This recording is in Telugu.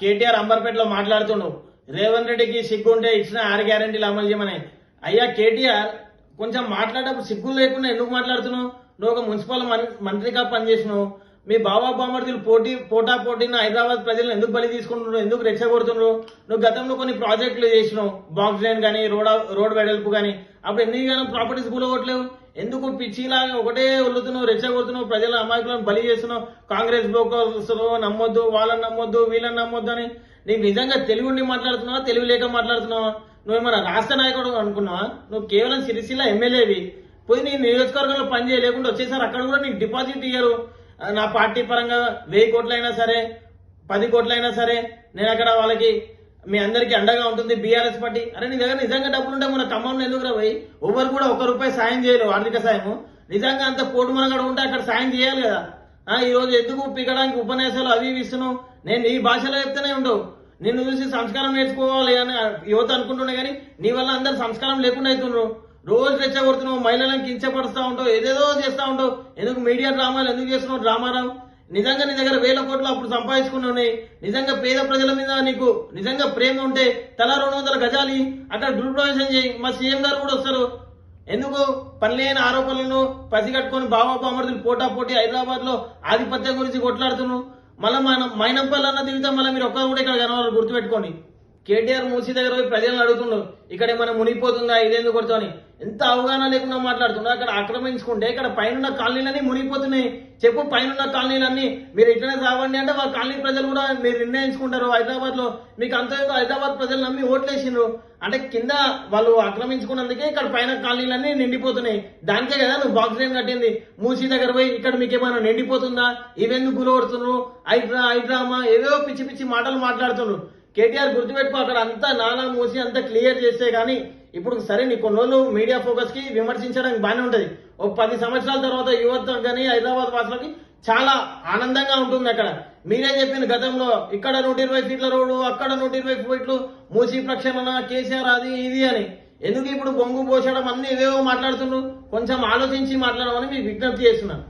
కేటీఆర్ అంబర్పేటలో మాట్లాడుతుండు. రేవంత్ రెడ్డికి సిగ్గుంటే ఇచ్చిన ఆరు గ్యారంటీలు అమలు చేయమని. అయ్యా కేటీఆర్ కొంచెం మాట్లాడేటప్పుడు సిగ్గులు లేకుండా ఎందుకు మాట్లాడుతున్నావు? నువ్వు ఒక మున్సిపల్ మంత్రిగా పనిచేసినావు. మీ బాబా బామర్దులు పోటీ పోటా పోటీన హైదరాబాద్ ప్రజలను ఎందుకు బలి తీసుకుంటున్నారు? ఎందుకు రెచ్చగొడుతున్నారు నువ్వు గతంలో కొన్ని ప్రాజెక్టులు చేసినావు. బాక్స్ లైన్ కానీ రోడ్ రోడ్ వెడల్పు కానీ అప్పుడు ఎన్ని కానీ ప్రాపర్టీస్ కూలగొట్టలేవు? ఎందుకు పిచ్చిలాగా ఒకటే వదులుతున్నావు రెచ్చగొడుతున్నావు ప్రజల అమాయకులను బలి చేస్తున్నావు? కాంగ్రెస్ బ్రోకర్స్ నమ్మొద్దు వాళ్ళని నమ్మొద్దు వీళ్ళని నమ్మొద్దు అని. నీకు నిజంగా తెలివి మాట్లాడుతున్నావా? తెలుగు లేక మాట్లాడుతున్నావా? ఏమైనా రాష్ట్ర నాయకుడు అనుకున్నావా? నువ్వు కేవలం సిరిసిల్ల ఎమ్మెల్యేవి. పోయి నీ నియోజకవర్గంలో పని చేయలేకుండా వచ్చేసారి. అక్కడ కూడా నీకు డిపాజిట్ ఇయ్యరు. నా పార్టీ పరంగా వెయ్యి కోట్లైనా సరే పది కోట్లైనా సరే నేను అక్కడ వాళ్ళకి మీ అందరికీ అండగా ఉంటుంది బీఆర్ఎస్ పార్టీ. అరే నీ దగ్గర నిజంగా డబ్బులు ఉంటే మన ఖమ్మంలో ఎందుకు రా పోయి ఎవరు కూడా ఒక రూపాయి సాయం చేయలేవు ఆర్థిక సాయము. నిజంగా అంత పోటు మనగడ ఉంటే అక్కడ సాయం చేయాలి కదా. ఆ, ఈ రోజు ఎందుకు పీకడానికి ఉపన్యాసాలు అవి ఇవి ఇస్తున్నావు? నేను నీ భాషలో చెప్తూనే ఉండవు. నిన్ను చూసి సంస్కారం నేర్చుకోవాలి అని యువత అనుకుంటున్నా కానీ నీ వల్ల అందరు సంస్కారం లేకుండా అవుతున్నారు రోజు రెచ్చగొడుతున్నావు మహిళలను కించపరుస్తూ ఉంటావు ఏదేదో చేస్తా ఉంటావు. ఎందుకు మీడియా డ్రామాలు ఎందుకు చేస్తున్నావు డ్రామారావు? నిజంగా నీ దగ్గర వేల కోట్లు అప్పుడు సంపాదించుకున్నావు నిజంగా పేద ప్రజల మీద నీకు నిజంగా ప్రేమ ఉంటే తల రెండు వందల గజాలి అక్కడ గృహప్రవేశం చేయి. మా సీఎం గారు కూడా వస్తారు. ఎందుకు? పనిలేని ఆరోపణలను పసిగట్టుకొని బాబా బామర్దులు పోటా పోటీ హైదరాబాద్లో ఆధిపత్యం గురించి కొట్లాడుతున్నావు మళ్ళీ మన మైనంపల్లి అన్న మళ్ళీ మీరు ఒక్కరు కూడా ఇక్కడ కనవాలి గుర్తుపెట్టుకోండి. కేటీఆర్ మూసీ దగ్గర పోయి ప్రజలను అడుగుతుండు ఇక్కడ ఏమైనా మునిగిపోతుందా? ఇదేందుకు కొడుతుంది ఎంత అవగాహన లేకుండా మాట్లాడుతుండో. అక్కడ ఆక్రమించుకుంటే ఇక్కడ పైన కాలనీలన్నీ మునిగిపోతున్నాయి. చెప్పు పైన కాలనీలన్నీ మీరు ఇట్లనే సావండి అంటే వాళ్ళ కాలనీ ప్రజలు కూడా మీరు నిర్ణయించుకుంటారు. హైదరాబాద్లో మీకు అంత హైదరాబాద్ ప్రజలు నమ్మి ఓట్లేసిండ్రు. అంటే కింద వాళ్ళు ఆక్రమించుకున్నందుకే ఇక్కడ పైన కాలనీలన్నీ నిండిపోతున్నాయి. దానికే కదా నువ్వు బాక్స్ ఏం కట్టింది? మూసీ దగ్గర పోయి ఇక్కడ మీకు ఏమైనా నిండిపోతుందా? ఇవెందుకు గురవడుతున్నారు హైడ్రా హైడ్రామా? ఏదో పిచ్చి పిచ్చి మాటలు మాట్లాడుతున్నారు కేటీఆర్ గుర్తుపెట్టుకో అక్కడ అంతా నానా మూసి అంతా క్లియర్ చేస్తే కానీ ఇప్పుడు సరే నీ కొన్ని రోజులు మీడియా ఫోకస్కి విమర్శించడానికి బాగానే ఉంటది. ఒక పది సంవత్సరాల తర్వాత యువత కానీ హైదరాబాద్ వాసులకి చాలా ఆనందంగా ఉంటుంది అక్కడ. మీరే చెప్పిన గతంలో? ఇక్కడ నూట ఇరవై ఫీట్ల రోడ్డు అక్కడ నూట ఇరవై ఫీట్లు మూసి ప్రక్షాళన కేసీఆర్ అది ఇది అని. ఎందుకు ఇప్పుడు బొంగు పోసడం అన్ని ఇవేవో మాట్లాడుతున్నారు కొంచెం ఆలోచించి మాట్లాడమని మీకు విజ్ఞప్తి చేస్తున్నాను